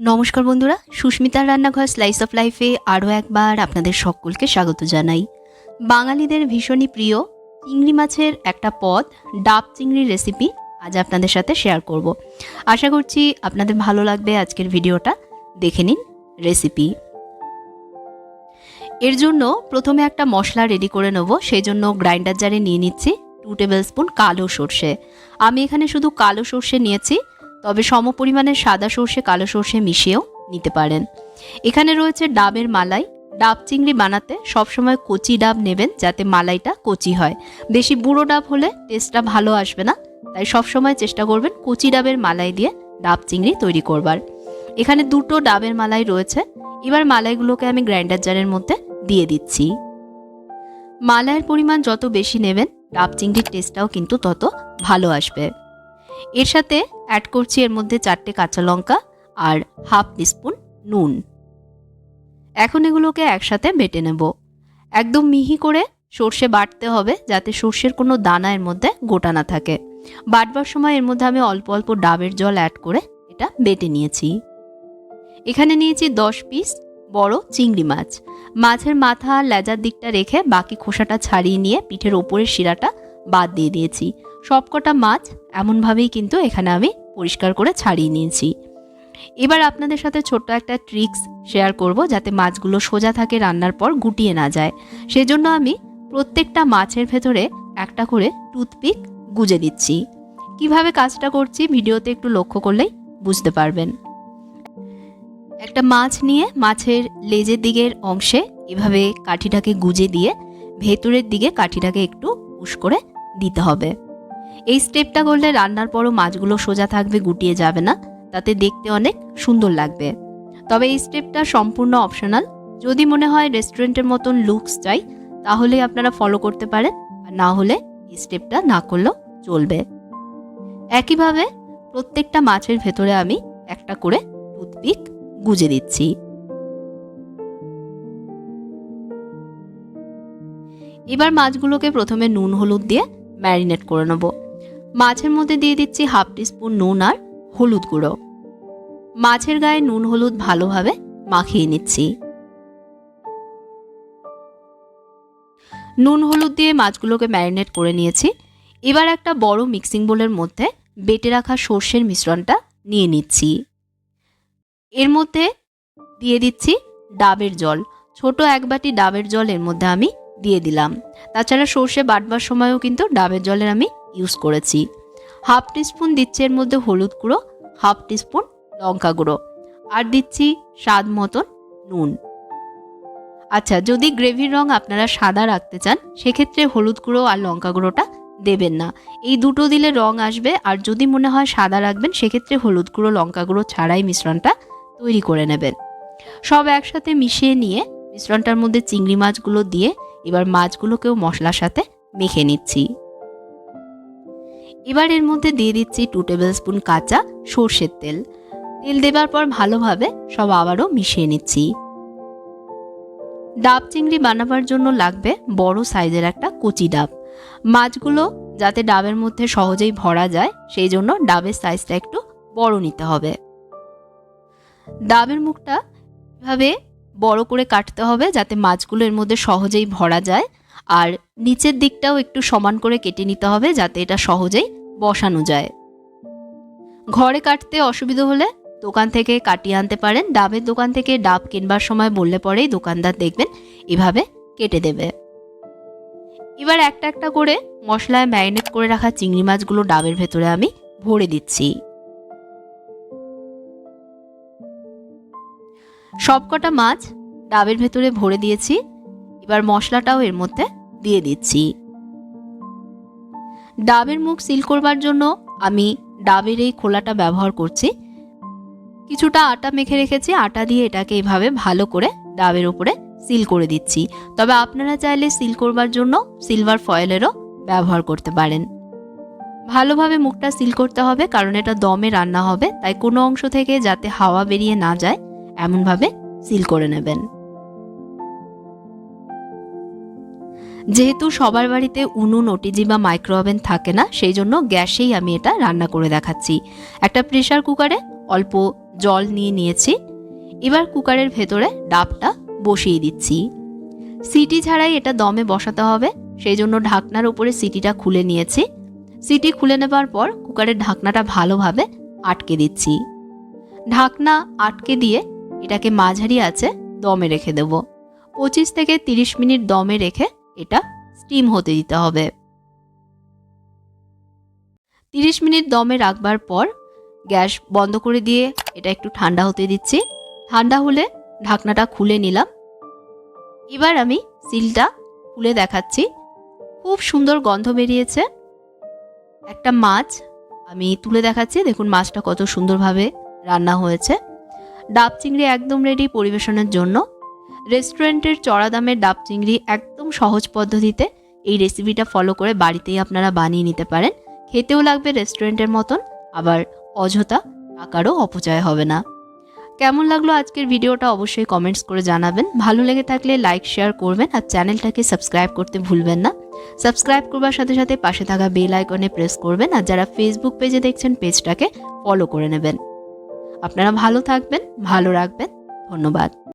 নমস্কার বন্ধুরা, সুস্মিতার রান্নাঘর স্লাইস অফ লাইফে আরও একবার আপনাদের সকলকে স্বাগত জানাই। বাঙালিদের ভীষণই প্রিয় চিংড়ি মাছের একটা পদ, ডাব চিংড়ির রেসিপি আজ আপনাদের সাথে শেয়ার করব। আশা করছি আপনাদের ভালো লাগবে আজকের ভিডিওটা। দেখে নিন রেসিপি এর জন্য প্রথমে একটা মশলা রেডি করে নেব, সেই জন্য গ্রাইন্ডার জারে নিয়ে নিচ্ছি টু টেবিল স্পুন কালো সর্ষে। আমি এখানে শুধু কালো সর্ষে নিয়েছি তবে সম সমপরিমাণে সাদা সর্ষে, কালো সর্ষে মিশিয়েও নিতে পারেন। এখানে রয়েছে ডাবের মালাই। ডাব চিংড়ি বানাতে সবসময় কচি ডাব নেবেন যাতে মালাইটা কচি হয়। বেশি বুড়ো ডাব হলে টেস্টটা ভালো আসবে না, তাই সবসময় চেষ্টা করবেন কচি ডাবের মালাই দিয়ে ডাব চিংড়ি তৈরি করবার। এখানে দুটো ডাবের মালাই রয়েছে। এবার মালাইগুলোকে আমি গ্রাইন্ডার জারের মধ্যে দিয়ে দিচ্ছি। মালাইয়ের পরিমাণ যত বেশি নেবেন, ডাব চিংড়ির টেস্টটাও কিন্তু তত ভালো আসবে। এর সাথে অ্যাড করছি এর মধ্যে চারটে কাঁচা লঙ্কা আর হাফ টিস্পুন নুন। এখন এগুলোকে একসাথে বেটে নেব। একদম মিহি করে সর্ষে বাটতে হবে যাতে সর্ষের কোনো দানা এর মধ্যে গোটা না থাকে। বাটবার সময় এর মধ্যে আমি অল্প অল্প ডাবের জল অ্যাড করে এটা বেটে নিয়েছি। এখানে নিয়েছি দশ পিস বড় চিংড়ি মাছ। মাছের মাথা লেজার দিকটা রেখে বাকি খোসাটা ছাড়িয়ে নিয়ে পিঠের ওপরের শিরাটা বাদ দিয়ে দিয়েছি। সবকটা মাছ এমনভাবেই কিন্তু এখানে আমি পরিষ্কার করে ছাড়িয়ে নিয়েছি। এবার আপনাদের সাথে ছোট্ট একটা ট্রিক্স শেয়ার করব যাতে মাছগুলো সোজা থাকে রান্নার পর গুটিয়ে না যায়। সেজন্য আমি প্রত্যেকটা মাছের ভেতরে একটা করে টুথপিক গুজে দিচ্ছি। কীভাবে কাজটা করছি ভিডিওতে একটু লক্ষ্য করলেই বুঝতে পারবেন। একটা মাছ নিয়ে মাছের লেজের দিকের অংশে এভাবে কাঠিটাকে গুজে দিয়ে ভেতরের দিকে কাঠিটাকে একটু উস করে দিতে হবে। এই স্টেপটা করলে রান্নার পরও মাছগুলো সোজা থাকবে, গুটিয়ে যাবে না। তাতে দেখতে অনেক সুন্দর লাগবে। তবে এই স্টেপটা সম্পূর্ণ অপশনাল যদি মনে হয় রেস্টুরেন্টের মতন লুকস চাই, তাহলে আপনারা ফলো করতে পারেন। আর না হলে এই স্টেপটা না করলেও চলবে। একইভাবে প্রত্যেকটা মাছের ভেতরে আমি একটা করে টুথপিক গুজে দিচ্ছি। এবার মাছগুলোকে প্রথমে নুন, হলুদ দিয়ে ম্যারিনেট করে নেব। মাছের মধ্যে দিয়ে দিচ্ছি হাফ টিস্পুন নুন আর হলুদ গুঁড়ো। মাছের গায়ে নুন হলুদ ভালোভাবে মাখিয়ে নিচ্ছি। নুন হলুদ দিয়ে মাছগুলোকে ম্যারিনেট করে নিয়েছি। এবার একটা বড় মিক্সিং বোলের মধ্যে বেটে রাখা সর্ষের মিশ্রণটা নিয়ে নিচ্ছি। এর মধ্যে দিয়ে দিচ্ছি ডাবের জল। ছোট এক বাটি ডাবের জল এর মধ্যে আমি দিয়ে দিলাম। তাছাড়া সর্ষে বাটবার সময়ও কিন্তু ডাবের জলের আমি ইউজ করেছি। হাফ টিস্পুন দিচ্ছি এর মধ্যে হলুদ গুঁড়ো, হাফ টিস্পুন লঙ্কা গুঁড়ো আর দিচ্ছি স্বাদ মতন নুন। আচ্ছা যদি গ্রেভির রং আপনারা সাদা রাখতে চান, সেক্ষেত্রে হলুদ গুঁড়ো আর লঙ্কা গুঁড়োটা দেবেন না। এই দুটো দিলে রং আসবে আর যদি মনে হয় সাদা রাখবেন, সেক্ষেত্রে হলুদ গুঁড়ো, লঙ্কা গুঁড়ো ছাড়াই মিশ্রণটা তৈরি করে নেবেন। সব একসাথে মিশিয়ে নিয়ে মিশ্রণটার মধ্যে চিংড়ি মাছগুলো দিয়ে এবার মাছগুলোকেও মশলার সাথে মেখে নিচ্ছি। এবার এর মধ্যে দিয়ে দিচ্ছি টু টেবিল স্পুন কাঁচা সর্ষের তেল। তেল দেবার পর ভালোভাবে সব আবারও মিশিয়ে নিচ্ছি। ডাব চিংড়ি বানাবার জন্য লাগবে বড় সাইজের একটা কচি ডাব। মাছগুলো যাতে ডাবের মধ্যে সহজেই ভরা যায়, সেই জন্য ডাবের সাইজটা একটু বড় নিতে হবে। ডাবের মুখটা এভাবে বড় করে কাটতে হবে যাতে মাছগুলো এর মধ্যে সহজেই ভরা যায়। আর নিচের দিকটাও একটু সমান করে কেটে নিতে হবে যাতে এটা সহজেই বসানো যায়। ঘরে কাটতে অসুবিধা হলে দোকান থেকে কাটিয়ে আনতে পারেন। ডাবের দোকান থেকে ডাব কিনবার সময় বললে পরেই দোকানদার দেখবেন এভাবে কেটে দেবে। এবার একটা একটা করে মশলায় ম্যারিনেট করে রাখা চিংড়ি মাছগুলো ডাবের ভেতরে আমি ভরে দিচ্ছি। সবকটা মাছ ডাবের ভেতরে ভরে দিয়েছি। এবার মশলাটাও এর মধ্যে দিয়ে দিচ্ছি। ডাবের মুখ সিল করবার জন্য আমি ডাবের এই খোলাটা ব্যবহার করছি। কিছুটা আটা মেখে রেখেছি, আটা দিয়ে এটাকে এভাবে ভালো করে ডাবের উপরে সিল করে দিচ্ছি। তবে আপনারা চাইলে সিল করবার জন্য সিলভার ফয়েলেরও ব্যবহার করতে পারেন। ভালোভাবে মুখটা সিল করতে হবে, কারণ এটা দমে রান্না হবে, তাই কোনো অংশ থেকে যাতে হাওয়া বেরিয়ে না যায় এমনভাবে সিল করে নেবেন। যেহেতু সবার বাড়িতে উনুন, ওটিজি বা মাইক্রো ওভেন থাকে না, সেই জন্য গ্যাসেই আমি এটা রান্না করে দেখাচ্ছি। একটা প্রেশার কুকারে অল্প জল নিয়ে নিয়েছি। এবার কুকারের ভেতরে ডাবটা বসিয়ে দিচ্ছি। সিটি ছাড়াই এটা দমে বসাতে হবে, সেই জন্য ঢাকনার উপরে সিটিটা খুলে নিয়েছি। সিটি খুলে নেবার পর কুকারের ঢাকনাটা ভালোভাবে আটকে দিচ্ছি। ঢাকনা আটকে দিয়ে এটাকে মাঝারি আছে, দমে রেখে দেব। পঁচিশ থেকে তিরিশ মিনিট দমে রেখে এটা স্টিম হতে দিতে হবে। তিরিশ মিনিট দমে রাখবার পর গ্যাস বন্ধ করে দিয়ে এটা একটু ঠান্ডা হতে দিচ্ছি। ঠান্ডা হলে ঢাকনাটা খুলে নিলাম। এবার আমি সিলটা খুলে দেখাচ্ছি। খুব সুন্দর গন্ধ বেরিয়েছে। একটা মাছ আমি তুলে দেখাচ্ছি। দেখুন মাছটা কত সুন্দরভাবে রান্না হয়েছে। ডাব চিংড়ি একদম রেডি পরিবেশনের জন্য। রেস্টুরেন্টের চড়া দামের ডাব চিংড়ি একদম সহজ পদ্ধতিতে এই রেসিপিটা ফলো করে বাড়িতেই আপনারা বানিয়ে নিতে পারেন। খেতেও লাগবে রেস্টুরেন্টের মতন, আবার অযথা টাকারও অপচয় হবে না। কেমন লাগল আজকের ভিডিওটা অবশ্যই কমেন্টস করে জানাবেন। ভালো লেগে থাকলে লাইক শেয়ার করবেন আর চ্যানেলটাকে সাবস্ক্রাইব করতে ভুলবেন না। সাবস্ক্রাইব করবার সাথে সাথে পাশে থাকা বেল আইকনে প্রেস করবেন আর যারা ফেসবুক পেজে দেখছেন পেজটাকে ফলো করে নেবেন। আপনারা ভালো থাকবেন ভালো রাখবেন। ধন্যবাদ।